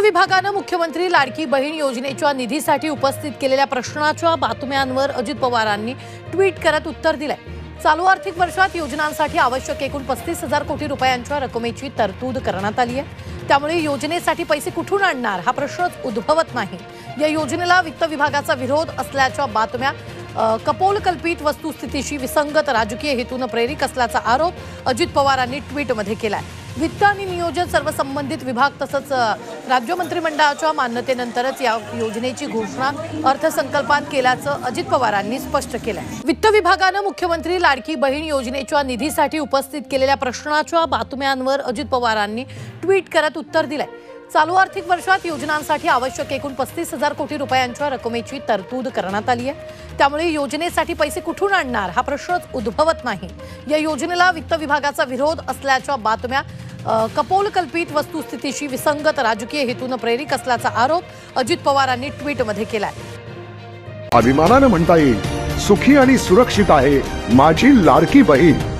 विभागानं मुख्यमंत्री लाडकी बहीण योजनेच्या निधीसाठी उपस्थित केलेल्या प्रश्नाच्या बातम्यांवर अजित पवारांनी ट्विट करत उत्तर दिलंय. चालू आर्थिक वर्षात योजनांसाठी आवश्यक एकूण पस्तीस हजार कोटी रुपयांच्या रकमेची तरतूद करण्यात आली आहे. त्यामुळे योजनेसाठी पैसे कुठून आणणार हा प्रश्नच उद्भवत नाही. या योजनेला वित्त विभागाचा विरोध असल्याच्या बातम्या कपोलकल्पित वस्तुस्थितीशी विसंगत राजकीय हेतून प्रेरित असल्याचा आरोप अजित पवारांनी ट्विटमध्ये केला आहे वित्त आणि नियोजन सर्व संबंधित विभाग तसंच राज्य मंत्रिमंडळाच्या मान्यतेनंतरच या योजनेची घोषणा अर्थसंकल्पात केल्याचं अजित पवारांनी स्पष्ट केलंय. वित्त विभागानं मुख्यमंत्री लाडकी बहीण योजनेच्या निधीसाठी उपस्थित केलेल्या प्रश्नाच्या बातम्यांवर अजित पवारांनी ट्विट करत उत्तर दिलंय. चालू आर्थिक वर्षात योजनांसाठी आवश्यक एकूण पस्तीस हजार कोटी रुपयांच्या रकमेची तरतूद करण्यात आली आहे. त्यामुळे योजनेसाठी पैसे कुठून आणणार हा प्रश्नच उद्भवत नाही. या योजनेला वित्त विभागाचा विरोध असल्याच्या बातम्या कपोलकल्पित वस्तुस्थितीशी विसंगत राजकीय हेतून प्रेरित असल्याचा आरोप अजित पवारांनी ट्विटमध्ये केलाय. अभिमानानं म्हणता येईल सुखी आणि सुरक्षित आहे माझी लाडकी बहीण.